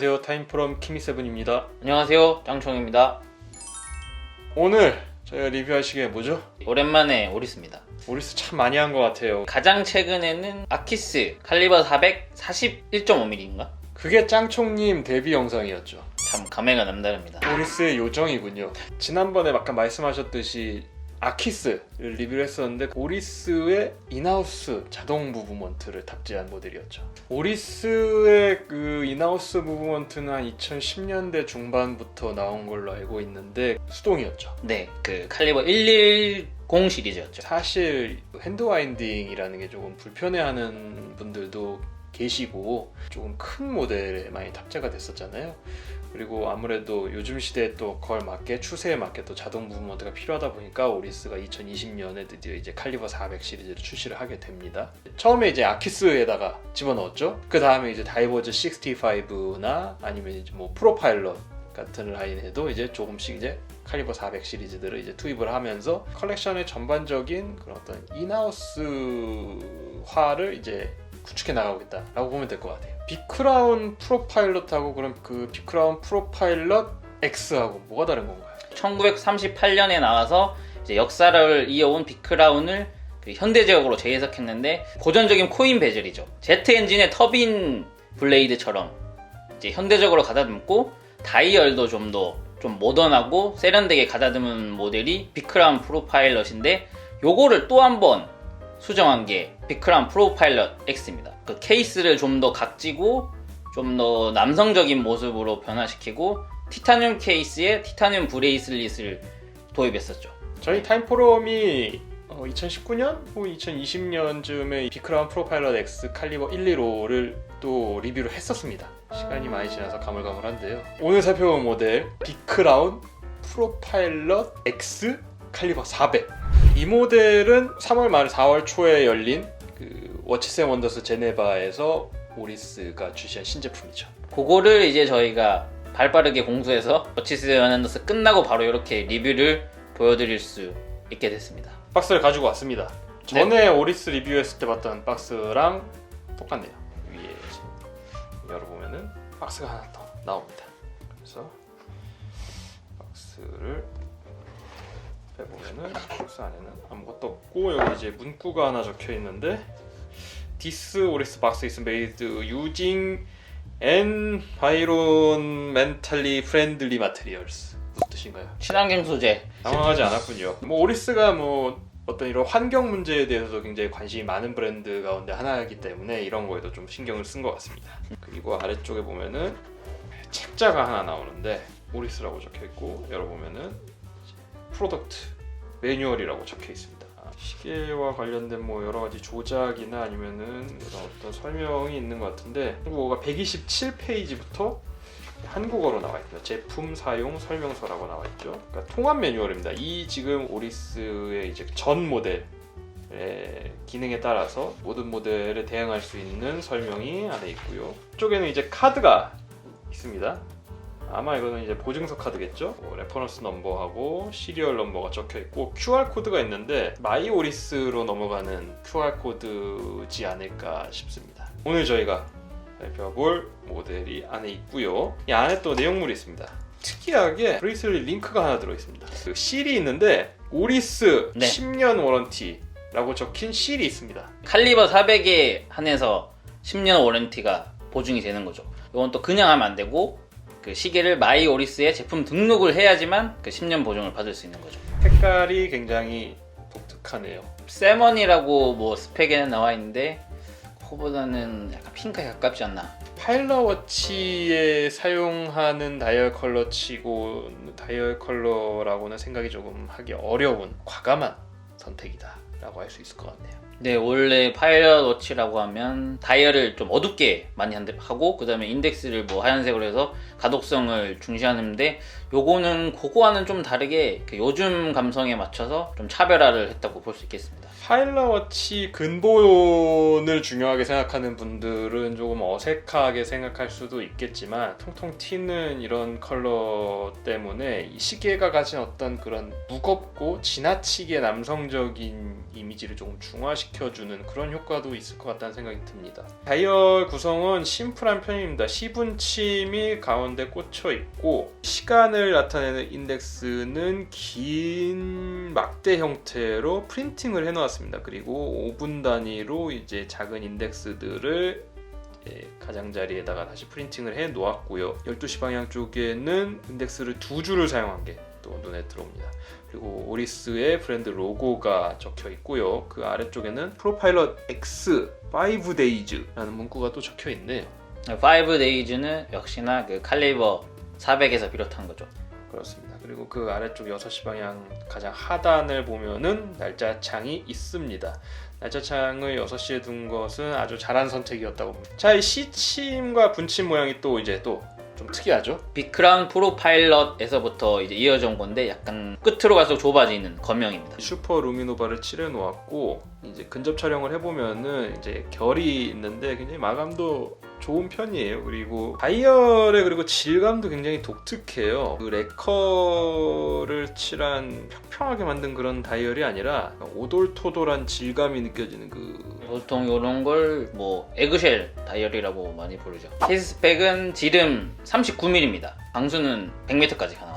안녕하세요. 타임프롬 키미세븐입니다. 안녕하세요 짱총입니다 오늘 저희가 리뷰할 시계 뭐죠? 오랜만에 오리스입니다 오리스 참 많이 한 것 같아요. 가장 최근에는 아키스 칼리버 400 41.5mm인가? 그게 짱총님 데뷔 영상이었죠. 참 감회가 남다릅니다 오리스의 요정이군요. 지난번에 아까 말씀하셨듯이 아키스를 리뷰를 했었는데 오리스의 인하우스 자동 무브먼트를 탑재한 모델이었죠. 오리스의 그 인하우스 무브먼트는 한 2010년대 중반부터 나온 걸로 알고 있는데 수동이었죠. 네 그 칼리버 110 시리즈였죠 사실 핸드 와인딩이라는 게 조금 불편해하는 분들도 계시고 조금 큰 모델에 많이 탑재가 됐었잖아요. 그리고 아무래도 요즘 시대에 또 그걸 맞게 추세에 맞게 또 자동 무브먼트가 필요하다 보니까 오리스가 2020년에 드디어 이제 칼리버 400 시리즈를 출시를 하게 됩니다. 처음에 이제 아키스에다가 집어넣었죠. 그 다음에 이제 다이버즈 65나 아니면 이제 뭐 프로파일럿 같은 라인에도 이제 조금씩 이제 칼리버 400 시리즈들을 이제 투입을 하면서 컬렉션의 전반적인 그런 어떤 인하우스화를 이제 구축해 나가겠다라고 보면 될 것 같아요. 빅크라운 프로파일럿하고 그럼 그 빅크라운 프로파일럿 X하고 뭐가 다른 건가요? 1938년에 나와서 이제 역사를 이어온 비크라운을 그 현대적으로 재해석했는데 고전적인 코인 베젤이죠 제트 엔진의 터빈 블레이드처럼 이제 현대적으로 가다듬고 다이얼도 좀 더좀 모던하고 세련되게 가다듬은 모델이 비크라운 프로파일럿인데 요거를 또 한번 수정한 게 비크라운 프로파일럿 X입니다. 그 케이스를 좀 더 각지고 좀 더 남성적인 모습으로 변화시키고 티타늄 케이스에 티타늄 브레이슬릿을 도입했었죠. 저희 타임포럼이 2019년 후 2020년쯤에 비크라운 프로파일럿 X 칼리버 115를 또 리뷰를 했었습니다. 시간이 많이 지나서 가물가물한데요. 오늘 살펴본 모델 비크라운 프로파일럿 X 칼리버 400. 이 모델은 3월 말 4월 초에 열린 그 워치스 앤 원더스 제네바에서 오리스가 출시한 신제품이죠. 그거를 이제 저희가 발빠르게 공수해서 어치스 연앤더스 끝나고 바로 이렇게 리뷰를 보여드릴 수 있게 됐습니다. 박스를 가지고 왔습니다. 전에 오리스 리뷰했을 때 봤던 박스랑 똑같네요. 위에 열어보면은 박스가 하나 더 나옵니다. 그래서 박스를 빼보면은 박스 안에는 아무것도 없고 여기 이제 문구가 하나 적혀 있는데 This 오리스 박스 is made using environmentally friendly materials. 무슨 뜻인가요? 친환경 소재. 당황하지 않았군요. 뭐 오리스가 뭐 어떤 이런 환경 문제에 대해서도 굉장히 관심이 많은 브랜드 가운데 하나이기 때문에 이런 거에도 좀 신경을 쓴 것 같습니다. 그리고 아래쪽에 보면은 책자가 하나 나오는데 오리스라고 적혀 있고 열어보면은 프로덕트 매뉴얼이라고 적혀 있습니다. 시계와 관련된 뭐 여러 가지 조작이나 아니면은 이런 어떤 설명이 있는 것 같은데 한국어가 127페이지부터 한국어로 나와 있습니다. 제품 사용 설명서라고 나와 있죠. 그러니까 통합 매뉴얼입니다. 이 지금 오리스의 이제 전 모델 의 기능에 따라서 모든 모델에 대응할 수 있는 설명이 안에 있고요. 이쪽에는 이제 카드가 있습니다. 아마 이거는 이제 보증서 카드겠죠? 뭐 레퍼런스 넘버하고 시리얼 넘버가 적혀 있고 QR 코드가 있는데 마이 오리스로 넘어가는 QR 코드지 않을까 싶습니다. 오늘 저희가 살펴볼 모델이 안에 있고요. 이 안에 또 내용물이 있습니다. 특이하게 브레이슬릿 링크가 하나 들어 있습니다. 그 실이 있는데 오리스 네. 10년 워런티라고 적힌 실이 있습니다. 칼리버 400에 한해서 10년 워런티가 보증이 되는 거죠. 이건 또 그냥 하면 안 되고 그 시계를 마이 오리스에 제품 등록을 해야지만 그 10년 보증을 받을 수 있는 거죠. 색깔이 굉장히 독특하네요. 세먼이라고 뭐 스펙에는 나와 있는데 그거보다는 약간 핑크에 가깝지 않나. 파일럿 워치에 사용하는 다이얼 컬러치고 다이얼 컬러라고는 생각이 조금 하기 어려운 과감한 선택이다라고 할 수 있을 것 같네요. 네, 원래 파일럿 워치라고 하면 다이얼을 좀 어둡게 많이 하고 그 다음에 인덱스를 뭐 하얀색으로 해서 가독성을 중시하는데 요거는 그거와는 좀 다르게 그 요즘 감성에 맞춰서 좀 차별화를 했다고 볼 수 있겠습니다. 파일러워치 근본을 중요하게 생각하는 분들은 조금 어색하게 생각할 수도 있겠지만 통통 튀는 이런 컬러 때문에 이 시계가 가진 어떤 그런 무겁고 지나치게 남성적인 이미지를 조금 중화시켜주는 그런 효과도 있을 것 같다는 생각이 듭니다. 다이얼 구성은 심플한 편입니다. 시분침이 가운데 꽂혀 있고 시간을 나타내는 인덱스는 긴 막대 형태로 프린팅을 해놓았습니다. 그리고 5분 단위로 이제 작은 인덱스들을 이제 가장자리에다가 다시 프린팅을 해 놓았고요. 12시 방향 쪽에는 인덱스를 두 줄을 사용한 게 또 눈에 들어옵니다. 그리고 오리스의 브랜드 로고가 적혀 있고요. 그 아래쪽에는 프로파일럿 X 5 Days라는 문구가 또 적혀 있네요. 5데이즈는 역시나 그 칼리버 400에서 비롯한 거죠. 그렇습니다. 그리고 그 아래쪽 6시 방향 가장 하단을 보면은 날짜 창이 있습니다. 날짜 창을 6시에 둔 것은 아주 잘한 선택이었다고 봅니다. 자, 이 시침과 분침 모양이 또 이제 또 좀 특이하죠? 빅크라운 프로파일럿에서부터 이제 이어져 온 건데 약간 끝으로 갈수록 좁아지는 검명입니다. 슈퍼 루미노바를 칠해 놓았고 이제 근접 촬영을 해보면은 이제 결이 있는데 굉장히 마감도 좋은 편이에요. 그리고 다이얼의 그리고 질감도 굉장히 독특해요. 그 레커를 칠한 평평하게 만든 그런 다이얼이 아니라 오돌토돌한 질감이 느껴지는 그 보통 이런 걸 뭐 에그쉘 다이얼이라고 많이 부르죠. 케이스 스펙은 지름 39mm입니다. 방수는 100m까지 가능하고요.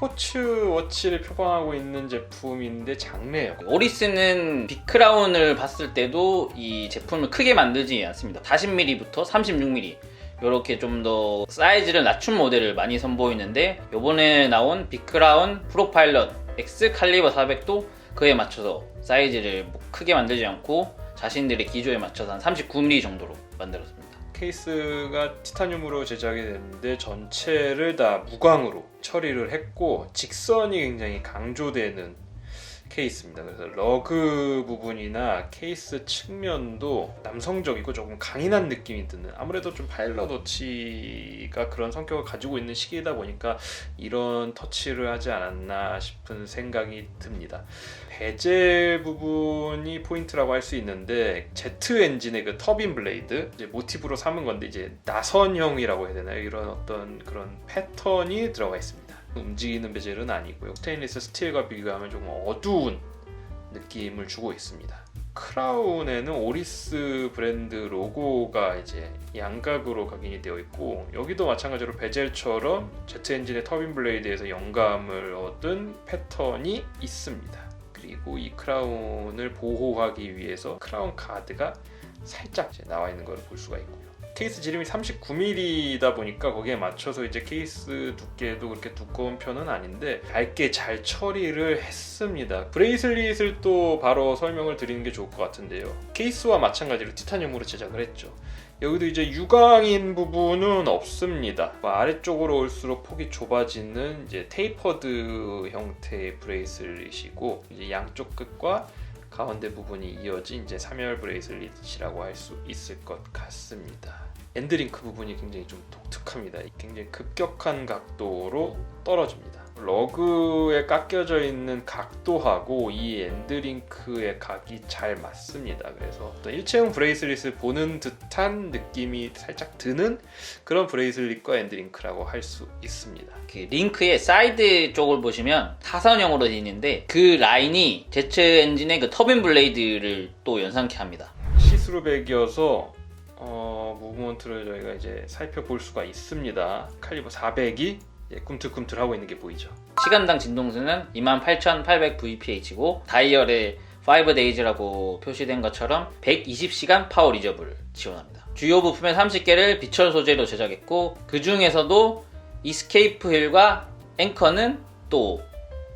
스포츠 워치를 표방하고 있는 제품인데 작네요. 오리스는 빅크라운을 봤을 때도 이 제품을 크게 만들지 않습니다. 40mm부터 36mm 이렇게 좀 더 사이즈를 낮춘 모델을 많이 선보이는데 이번에 나온 빅크라운 프로파일럿 X 칼리버 400도 그에 맞춰서 사이즈를 뭐 크게 만들지 않고 자신들의 기조에 맞춰서 한 39mm 정도로 만들었습니다. 케이스가 티타늄으로 제작이 됐는데 전체를 다 무광으로 처리를 했고 직선이 굉장히 강조되는 케이스입니다. 그래서 러그 부분이나 케이스 측면도 남성적이고 조금 강인한 느낌이 드는 아무래도 좀 파일럿 워치가 그런 성격을 가지고 있는 시기이다 보니까 이런 터치를 하지 않았나 싶은 생각이 듭니다. 베젤 부분이 포인트라고 할 수 있는데 제트 엔진의 그 터빈 블레이드 모티브로 삼은 건데 이제 나선형이라고 해야 되나요? 이런 어떤 그런 패턴이 들어가 있습니다. 움직이는 베젤은 아니고요. 스테인리스 스틸과 비교하면 조금 어두운 느낌을 주고 있습니다. 크라운에는 오리스 브랜드 로고가 이제 양각으로 각인이 되어 있고 여기도 마찬가지로 베젤처럼 제트 엔진의 터빈 블레이드에서 영감을 얻은 패턴이 있습니다. 그리고 이 크라운을 보호하기 위해서 크라운 가드가 살짝 나와 있는 걸 볼 수가 있고요. 케이스 지름이 39mm이다 보니까 거기에 맞춰서 이제 케이스 두께도 그렇게 두꺼운 편은 아닌데 얇게 잘 처리를 했습니다. 브레이슬릿을 또 바로 설명을 드리는 게 좋을 것 같은데요. 케이스와 마찬가지로 티타늄으로 제작을 했죠. 여기도 이제 유광인 부분은 없습니다. 뭐 아래쪽으로 올수록 폭이 좁아지는 이제 테이퍼드 형태의 브레이슬릿이고 이제 양쪽 끝과 가운데 부분이 이어진 이제 3열 브레이슬릿이라고 할 수 있을 것 같습니다. 엔드링크 부분이 굉장히 좀 독특합니다. 굉장히 급격한 각도로 떨어집니다. 러그에 깎여져 있는 각도하고 이 엔드링크의 각이 잘 맞습니다. 그래서 일체형 브레이슬릿을 보는 듯한 느낌이 살짝 드는 그런 브레이슬릿과 엔드링크라고 할 수 있습니다. 그 링크의 사이드 쪽을 보시면 타선형으로 되어 있는데 그 라인이 제트 엔진의 그 터빈 블레이드를 또 연상케 합니다. 시스루백이어서 어, 무브먼트를 저희가 이제 살펴볼 수가 있습니다. 칼리버 400이 꿈틀꿈틀하고 있는 게 보이죠. 시간당 진동수는 28,800 VPH고 다이얼에 5days라고 표시된 것처럼 120시간 파워 리저브를 지원합니다. 주요 부품의 30개를 비철 소재로 제작했고 그 중에서도 이스케이프 휠과 앵커는 또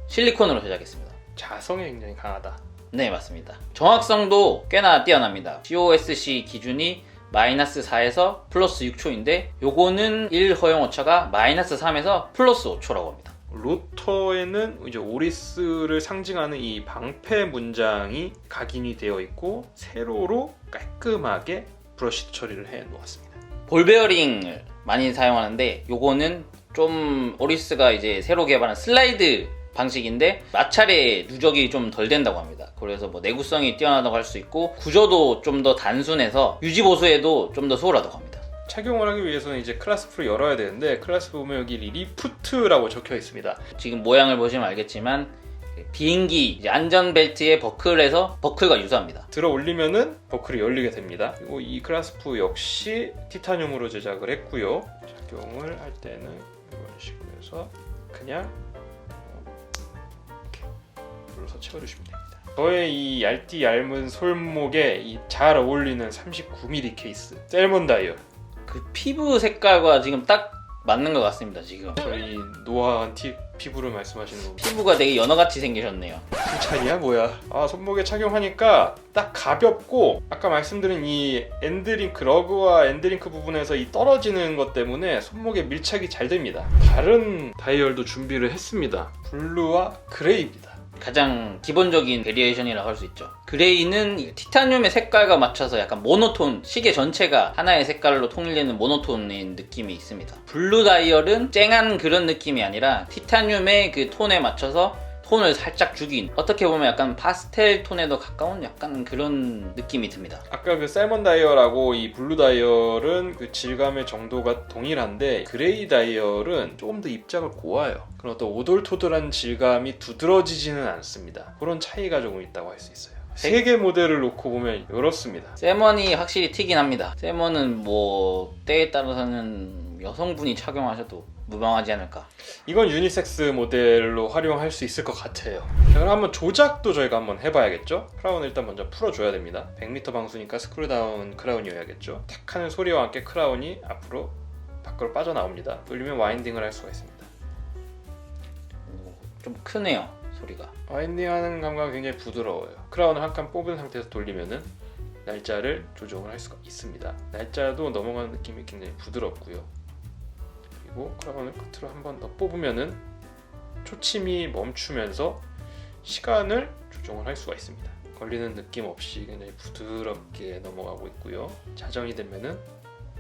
실리콘으로 제작했습니다. 자성이 굉장히 강하다. 네, 맞습니다. 정확성도 꽤나 뛰어납니다. COSC 기준이 마이너스 4에서 플러스 6초인데 요거는 1 허용 오차가 마이너스 3에서 플러스 5초라고 합니다. 로터에는 이제 오리스를 상징하는 이 방패 문장이 각인이 되어 있고 세로로 깔끔하게 브러쉬 처리를 해 놓았습니다. 볼 베어링을 많이 사용하는데 요거는 좀 오리스가 이제 새로 개발한 슬라이드 방식인데 마찰의 누적이 좀 덜 된다고 합니다. 그래서 뭐 내구성이 뛰어나다고 할 수 있고 구조도 좀 더 단순해서 유지 보수에도 좀더 수월하다고 합니다. 착용을 하기 위해서는 이제 클라스프를 열어야 되는데 클라스 보면 여기 리프트라고 적혀 있습니다. 지금 모양을 보시면 알겠지만 비행기 안전벨트의 버클에서 버클과 유사합니다. 들어 올리면은 버클이 열리게 됩니다. 그리고 이 클라스프 역시 티타늄으로 제작을 했고요. 착용을 할 때는 이런 식으로 해서 그냥 눌러서 채워주시면 됩니다. 저의 이 얇디 얇은 솔목에 이 잘 어울리는 39mm 케이스. 셀몬 다이얼. 그 피부 색깔과 지금 딱 맞는 것 같습니다. 지금. 저희 노화한 티, 피부를 말씀하시는 거 피부가 되게 연어같이 생기셨네요. 칭찬이야 뭐야? 아 손목에 착용하니까 딱 가볍고 아까 말씀드린 이 엔드링크 러그와 엔드링크 부분에서 이 떨어지는 것 때문에 손목에 밀착이 잘 됩니다. 다른 다이얼도 준비를 했습니다. 블루와 그레이입니다 가장 기본적인 베리에이션이라고 할 수 있죠. 그레이는 이 티타늄의 색깔과 맞춰서 약간 모노톤, 시계 전체가 하나의 색깔로 통일되는 모노톤인 느낌이 있습니다. 블루 다이얼은 쨍한 그런 느낌이 아니라 티타늄의 그 톤에 맞춰서 톤을 살짝 죽인 어떻게 보면 약간 파스텔 톤에도 가까운 약간 그런 느낌이 듭니다. 아까 그 셀먼 다이얼하고 이 블루 다이얼은 그 질감의 정도가 동일한데 그레이 다이얼은 조금 더 입자가 고와요 그런 어떤 오돌토돌한 질감이 두드러지지는 않습니다 그런 차이가 조금 있다고 할 수 있어요 세 개 모델을 놓고 보면 이렇습니다 세먼이 확실히 튀긴 합니다. 세먼은 뭐 때에 따라서는 여성분이 착용하셔도 무방하지 않을까. 이건 유니섹스 모델로 활용할 수 있을 것 같아요. 자, 그럼 한번 조작도 저희가 한번 해봐야겠죠? 크라운을 일단 먼저 풀어줘야 됩니다. 100m 방수니까 스크루다운 크라운이어야겠죠? 탁 하는 소리와 함께 크라운이 앞으로 밖으로 빠져나옵니다. 돌리면 와인딩을 할 수가 있습니다. 좀 크네요 소리가. 와인딩 하는 감각은 굉장히 부드러워요. 크라운을 한 칸 뽑은 상태에서 돌리면은 날짜를 조정을 할 수가 있습니다. 날짜도 넘어가는 느낌이 굉장히 부드럽고요. 그리고 크라운을 끝으로 한 번 더 뽑으면은 초침이 멈추면서 시간을 조정을 할 수가 있습니다. 걸리는 느낌 없이 굉장히 부드럽게 넘어가고 있고요. 자정이 되면은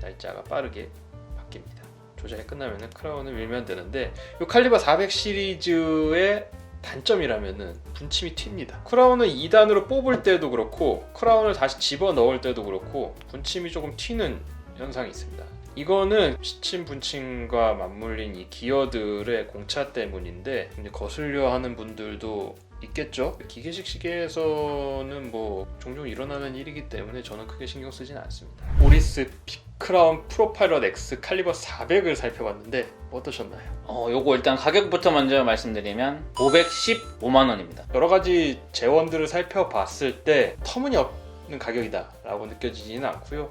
날짜가 빠르게 바뀝니다. 조작이 끝나면은 크라운을 밀면 되는데 이 칼리버 400 시리즈의 단점이라면은 분침이 튑니다. 크라운을 2단으로 뽑을 때도 그렇고 크라운을 다시 집어 넣을 때도 그렇고 분침이 조금 튀는 현상이 있습니다. 이거는 시침 분침과 맞물린 이 기어들의 공차 때문인데 이제 거슬려 하는 분들도 있겠죠. 기계식 시계에서는 뭐 종종 일어나는 일이기 때문에 저는 크게 신경 쓰진 않습니다. 오리스 빅크라운 프로파일럿 X 칼리버 400을 살펴봤는데 어떠셨나요? 어, 요거 일단 가격부터 먼저 말씀드리면 515만 원입니다. 여러 가지 재원들을 살펴봤을 때 터무니없는 가격이다라고 느껴지지는 않고요.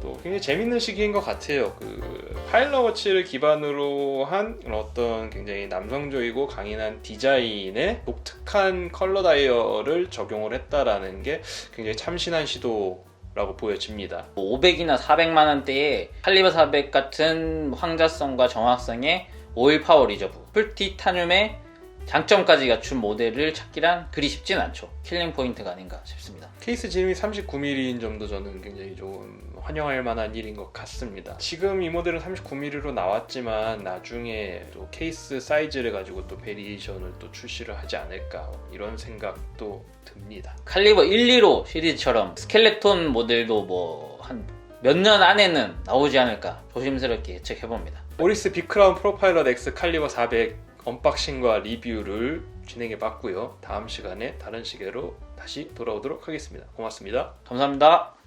또 굉장히 재밌는 시기인 것 같아요. 그 파일럿워치를 기반으로 한 어떤 굉장히 남성적이고 강인한 디자인의 독특한 컬러 다이얼을 적용을 했다라는 게 굉장히 참신한 시도 라고 보여집니다. 500이나 400만 원대에 칼리버 400 같은 황자성과 정확성의 오일 파워 리저브, 풀티타늄의 장점까지 갖춘 모델을 찾기란 그리 쉽진 않죠. 킬링 포인트가 아닌가 싶습니다. 케이스 지름이 39mm인 점도 저는 굉장히 좀 환영할 만한 일인 것 같습니다. 지금 이 모델은 39mm로 나왔지만 나중에 또 케이스 사이즈를 가지고 또 베리에이션을 또 출시를 하지 않을까 이런 생각도 듭니다. 칼리버 1, 2로 시리즈처럼 스켈레톤 모델도 뭐 한 몇 년 안에는 나오지 않을까 조심스럽게 예측해봅니다. 오리스 비크라운 프로파일럿 X 칼리버 400 언박싱과 리뷰를 진행해 봤고요. 다음 시간에 다른 시계로 다시 돌아오도록 하겠습니다. 고맙습니다. 감사합니다.